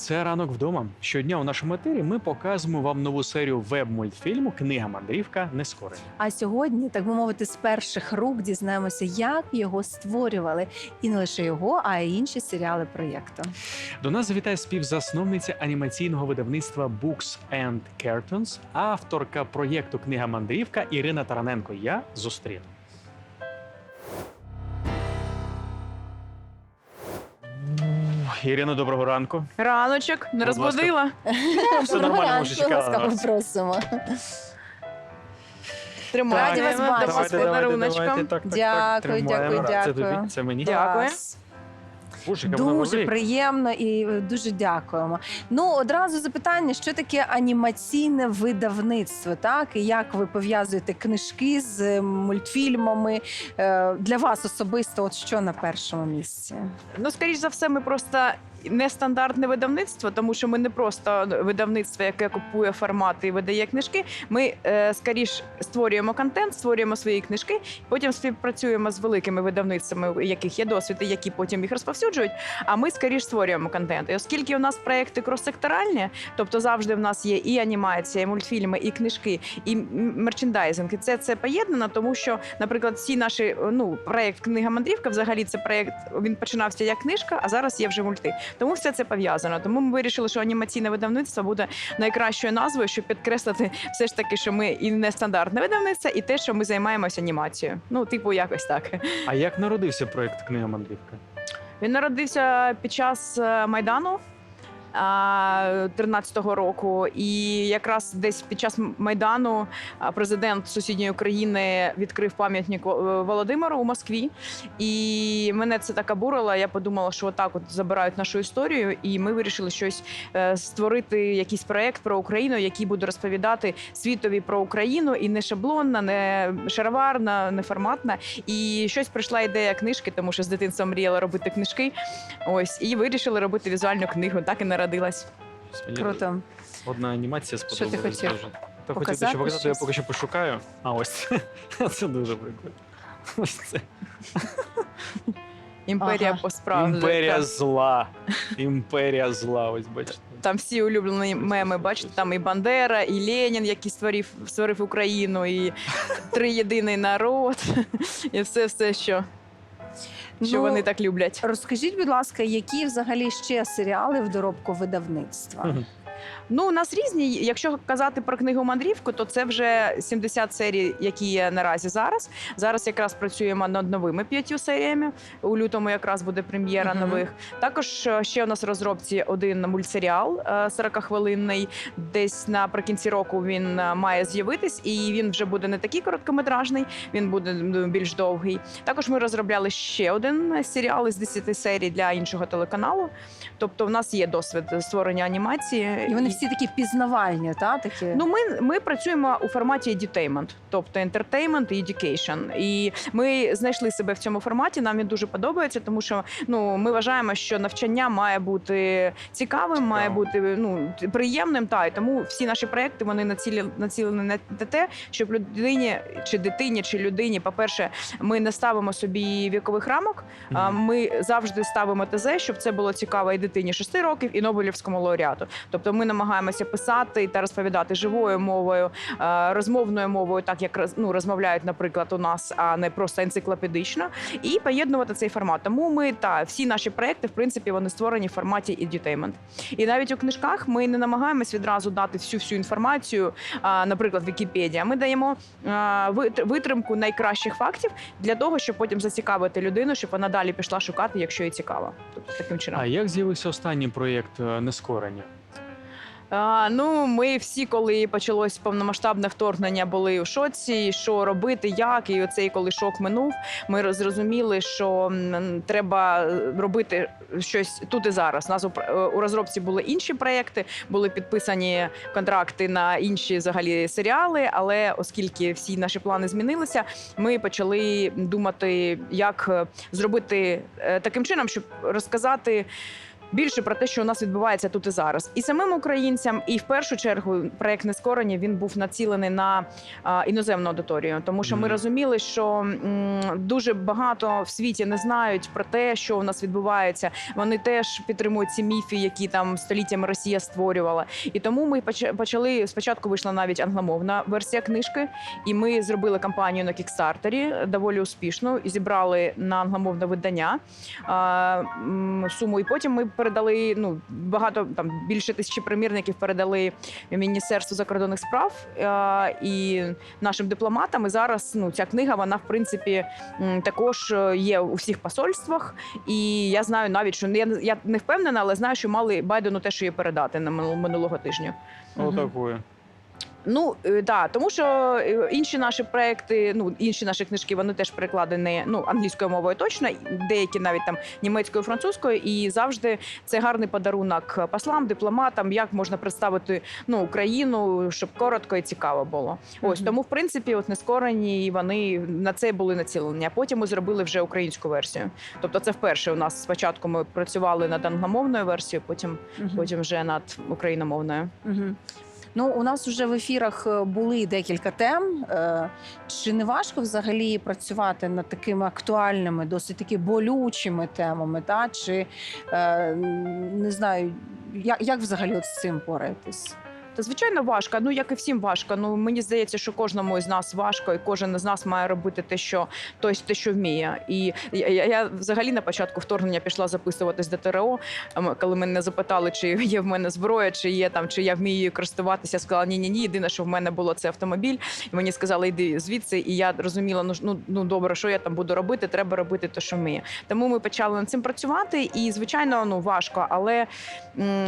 Це ранок вдома. Щодня у нашому етері ми показуємо вам нову серію веб-мультфільму Книга мандрівка нескорення. А сьогодні, так би мовити, з перших рук дізнаємося, як його створювали, і не лише його, а й інші серіали проєкту. До нас завітає співзасновниця анімаційного видавництва Books and Curtains, авторка проєкту Книга мандрівка Ірина Тараненко. Я зустріну. Ірина, доброго ранку. Раночок, не Будь розбудила. Все нормально, може вже чекали на ласкаво вас. просимо. Раді вас до бачити. вас подаруночком. Так, так, Дякую, тримаємо. дякую, Це дякую. це мені. Дякую. Клас. Дуже приємно і е, дуже дякуємо. Ну одразу запитання: що таке анімаційне видавництво? Так і як ви пов'язуєте книжки з е, мультфільмами? Е, Для вас особисто, от що на першому місці? Ну, скоріш за все, ми просто нестандартне видавництво, тому що ми не просто видавництво, яке купує формати і видає книжки. Ми е, скоріш створюємо контент, створюємо свої книжки, потім співпрацюємо з великими видавництвами, у яких є досвід, і які потім їх розповсюджують. А ми скоріш створюємо контент. І оскільки у нас проекти крос-секторальні, тобто завжди в нас є і анімація, і мультфільми, і книжки, і мерчендайзинг. І це, це поєднано, тому що, наприклад, всі наші ну проект Книга мандрівка, взагалі це проект. Він починався як книжка, а зараз є вже мульти. Тому все це пов'язано. Тому ми вирішили, що анімаційне видавництво буде найкращою назвою, щоб підкреслити все ж таки, що ми і нестандартне видавництво, і те, що ми займаємося анімацією. Ну, типу, якось так. А як народився проект Книга мандрівка? Він народився під час е, майдану. А, 13-го року, і якраз десь під час майдану президент сусідньої України відкрив пам'ятник е, Володимиру у Москві. І мене це так обурило. Я подумала, що отак от забирають нашу історію, і ми вирішили щось е, створити, якийсь проект про Україну, який буде розповідати світові про Україну, і не шаблонна, не шароварна, не форматна. І щось прийшла ідея книжки, тому що з дитинства мріяла робити книжки. Ось і вирішили робити візуальну книгу. Так і народилась. Мені Круто. Одна анімація Що ти хотів? дуже. Та хотів Показати дещо показати, я щось? поки що пошукаю. А ось це. Це дуже прикольно. Ось це. Імперія Ага. по справді. Імперія зла. Імперія зла. Ось бачите. Там всі улюблені меми, бачите, там і Бандера, і Ленін, який створив, створив Україну, і триєдиний народ, і все, все, що, що Ну, вони так люблять. Розкажіть, будь ласка, які взагалі ще серіали в доробку видавництва? Ну, у нас різні. Якщо казати про книгу мандрівку, то це вже 70 серій, які є наразі зараз. Зараз якраз працюємо над новими п'ятью серіями. У лютому якраз буде прем'єра Мгм. нових. Також е, ще у нас в розробці один мультсеріал е, 40-хвилинний. Десь наприкінці року він е, має з'явитись, і він вже буде не такий короткометражний, він буде більш довгий. Також ми розробляли ще один серіал із 10 серій для іншого телеканалу. Тобто, в нас є досвід створення анімації. І вони всі такі пізнавальні, та такі Ну, ми, ми працюємо у форматі edutainment, тобто entertainment і education. І ми знайшли себе в цьому форматі. Нам він дуже подобається, тому що ну ми вважаємо, що навчання має бути цікавим, має бути ну приємним. Та і тому всі наші проекти вони націлі націлені на те, щоб людині чи дитині, чи людині, по-перше, ми не ставимо собі вікових рамок. А ми завжди ставимо ТЗ, щоб це було цікаво і дитині 6 років, і Нобелівському лауреату. Тобто ми намагаємося писати та розповідати живою мовою, е, розмовною мовою, так як ну, розмовляють, наприклад, у нас, а не просто енциклопедично, і поєднувати цей формат. Тому ми та всі наші проекти, в принципі, вони створені в форматі edutainment. І навіть у книжках ми не намагаємось відразу дати всю всю інформацію, наприклад, Вікіпедія. Ми даємо витримку найкращих фактів для того, щоб потім зацікавити людину, щоб вона далі пішла шукати, якщо їй цікаво. Тобто таким чином. А як з'явився останній проєкт е, Нескорення? А, ну, ми всі, коли почалось повномасштабне вторгнення, були у шоці, що робити, як. І оцей, коли шок минув, ми зрозуміли, що треба робити щось тут і зараз. У нас е, у розробці були інші проекти, були підписані контракти на інші взагалі серіали. Але оскільки всі наші плани змінилися, ми почали думати, як е, зробити е, таким чином, щоб розказати. Більше про те, що у нас відбувається тут і зараз, і самим українцям, і в першу чергу проект нескорені він був націлений на а, іноземну аудиторію, тому що ми розуміли, що м, дуже багато в світі не знають про те, що у нас відбувається. Вони теж підтримують ці міфи, які там століттями Росія створювала. І тому ми поч- почали спочатку. Вийшла навіть англомовна версія книжки, і ми зробили кампанію на кікстартері доволі успішну і зібрали на англомовне видання а, суму. І потім ми передали ну багато там більше тисячі примірників передали Міністерству закордонних справ а, і нашим дипломатам. І зараз ну ця книга вона в принципі також е, є у всіх посольствах. І я знаю навіть, що я, я не впевнена, але знаю, що мали Байдену те, що її передати на минулого тижня. Мгм. Ну е, да, тому що е, інші наші проекти, ну інші наші книжки, вони теж перекладені ну англійською мовою точно, деякі навіть там німецькою, французькою, і завжди це гарний подарунок послам, дипломатам, як можна представити ну Україну, щоб коротко і цікаво було. Ось Мгм. тому, в принципі, от нескорені вони на це були націлені. А потім ми зробили вже українську версію. Тобто, це вперше у нас спочатку ми працювали над англомовною версією, потім Мгм. потім вже над україномовною. Мгм. Ну, у нас вже в ефірах е, були декілька тем. Е, Чи не важко взагалі працювати над такими актуальними, досить таки болючими темами? Та? Чи е, не знаю, як, як взагалі от з цим пораєтесь? Та звичайно важко. Ну як і всім важко. Ну мені здається, що кожному із нас важко, і кожен із нас має робити те, що той, те, що вміє. І я, я, взагалі на початку вторгнення пішла записуватись до ТРО. ем, Коли мене запитали, чи є в мене зброя, чи є там, чи я вмію її користуватися. Сказала, ні, ні, ні. Єдине, що в мене було, це автомобіль. І мені сказали, йди звідси. І я розуміла, ну ну, ну добре, що я там буду робити. Треба робити те, що вміє. Тому ми почали над цим працювати. І звичайно, ну важко, але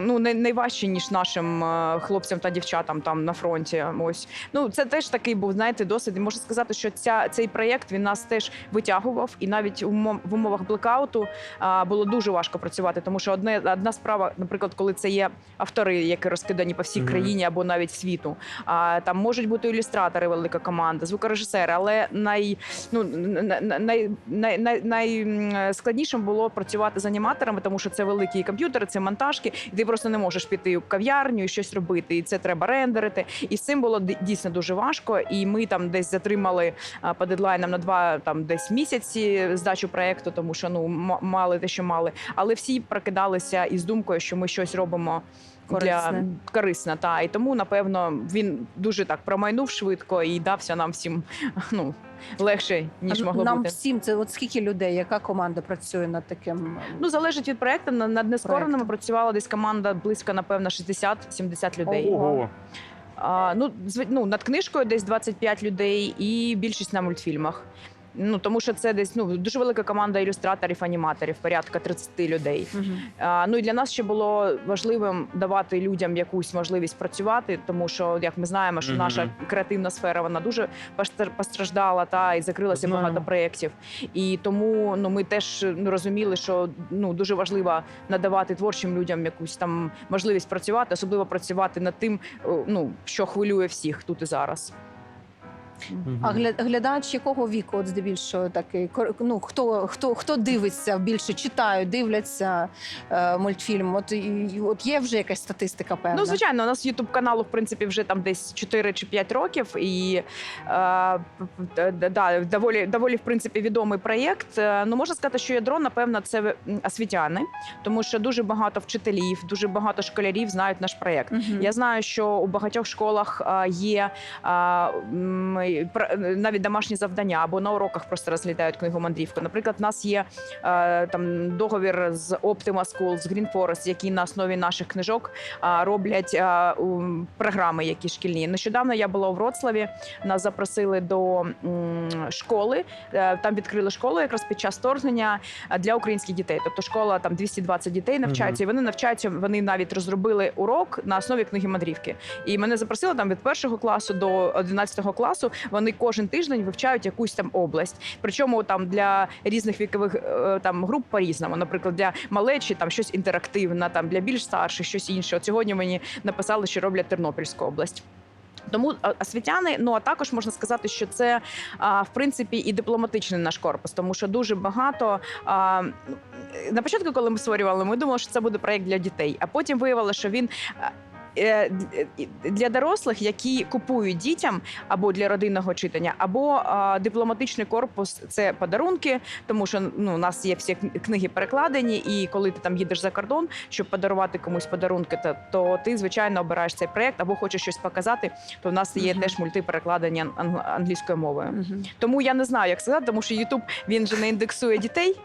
ну найважче ніж нашим е, хлопцям та дівчатам там на фронті. Ось ну це теж такий був знаєте досвід. І Можу сказати, що ця цей проєкт він нас теж витягував, і навіть в умовах блекауту а, було дуже важко працювати, тому що одне одна справа, наприклад, коли це є автори, які розкидані по всій Мгм. країні або навіть світу. А там можуть бути ілюстратори, велика команда, звукорежисери, але най ну най, най, най, най, найскладнішим було працювати з аніматорами, тому що це великі комп'ютери, це монтажки, і ти просто не можеш піти в кав'ярню і щось робити. І це треба рендерити. І з цим було дійсно дуже важко. І ми там десь затримали по дедлайнам на два там десь місяці здачу проекту, тому що ну мали те, що мали. Але всі прокидалися із думкою, що ми щось робимо. Корисне. Для корисна, та і тому напевно він дуже так промайнув швидко і дався нам всім ну легше ніж могло Нам бути. всім це от скільки людей, яка команда працює над таким? Ну залежить від проекту. На- Над нескореними працювала десь команда близько, напевно, 60-70 людей. Ого. Ого. А, ну, зв- ну, над книжкою десь 25 людей, і більшість на мультфільмах. Ну тому що це десь ну дуже велика команда ілюстраторів, аніматорів, порядка 30 людей. Мгм. А, ну і для нас ще було важливим давати людям якусь можливість працювати, тому що як ми знаємо, що Мгм. наша креативна сфера вона дуже постр- постраждала та і закрилося Знаємо. багато проєктів. І тому ну ми теж ну, розуміли, що ну дуже важливо надавати творчим людям якусь там можливість працювати, особливо працювати над тим, ну що хвилює всіх тут і зараз. А глядач якого віку, от здебільшого такий ну хто хто хто дивиться більше, читають, дивляться е, мультфільм? От і, от є вже якась статистика певна? Ну, звичайно, у нас Ютуб каналу, в принципі, вже там десь 4 чи 5 років, і е, да, доволі, доволі в принципі відомий проєкт. Е, Ну можна сказати, що ядро, напевно, це освітяни, тому що дуже багато вчителів, дуже багато школярів знають наш проєкт. Мгм. Я знаю, що у багатьох школах є а, м, і навіть домашні завдання або на уроках просто розглядають книгу мандрівку. Наприклад, у нас є а, там договір з Optima School, з Green Forest, які на основі наших книжок а, роблять а, програми, які шкільні. Нещодавно я була у Вроцлаві. Нас запросили до школи. Е, Там відкрили школу якраз під час вторгнення для українських дітей. Тобто школа там 220 дітей навчаються, і вони навчаються. Вони навіть розробили урок на основі книги мандрівки. І мене запросили там від першого класу до 11 класу. Вони кожен тиждень вивчають якусь там область. Причому там для різних вікових е, там груп по-різному. Наприклад, для малечі там щось інтерактивне, там для більш старших щось інше. От сьогодні мені написали, що роблять Тернопільську область. Тому освітяни, ну а також можна сказати, що це в принципі і дипломатичний наш корпус, тому що дуже багато на початку, коли ми створювали, ми думали, що це буде проект для дітей, а потім виявилося, що він. Е, Для дорослих, які купують дітям або для родинного читання, або дипломатичний корпус це подарунки, тому що ну у нас є всі книги перекладені, і коли ти там їдеш за кордон, щоб подарувати комусь подарунки, то, то ти звичайно обираєш цей проект або хочеш щось показати. То в нас є Мгм. теж мультиперекладені ан- ан- англійською мовою. Мгм. Тому я не знаю, як сказати, тому що Ютуб він же не індексує дітей.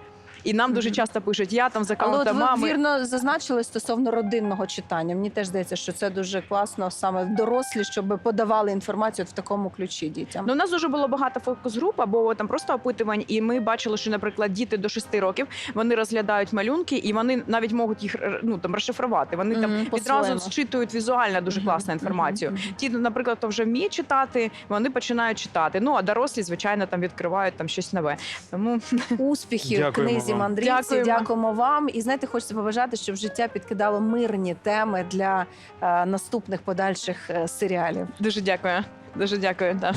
І нам дуже часто пишуть, я там з Але от аккаунта ви вірно зазначили стосовно родинного читання. Мені теж здається, що це дуже класно саме дорослі, щоб подавали інформацію в такому ключі дітям. Ну, у нас дуже було багато фокус-груп або там просто опитувань, і ми бачили, що, наприклад, діти до 6 років вони розглядають малюнки, і вони навіть можуть їх ну там розшифрувати. Вони там Мгм, відразу зчитують візуально дуже класну інформацію. мгм. Ті, наприклад, хто вже вміє читати, вони починають читати. Ну а дорослі, звичайно, там відкривають там щось нове. Тому Успіхів книзі вам. мандрівці. Дякуємо. Дякуємо вам. І знаєте, хочеться побажати, щоб життя підкидало мирні теми для е, наступних подальших е, серіалів. дуже дякую. Дуже дякую. Да.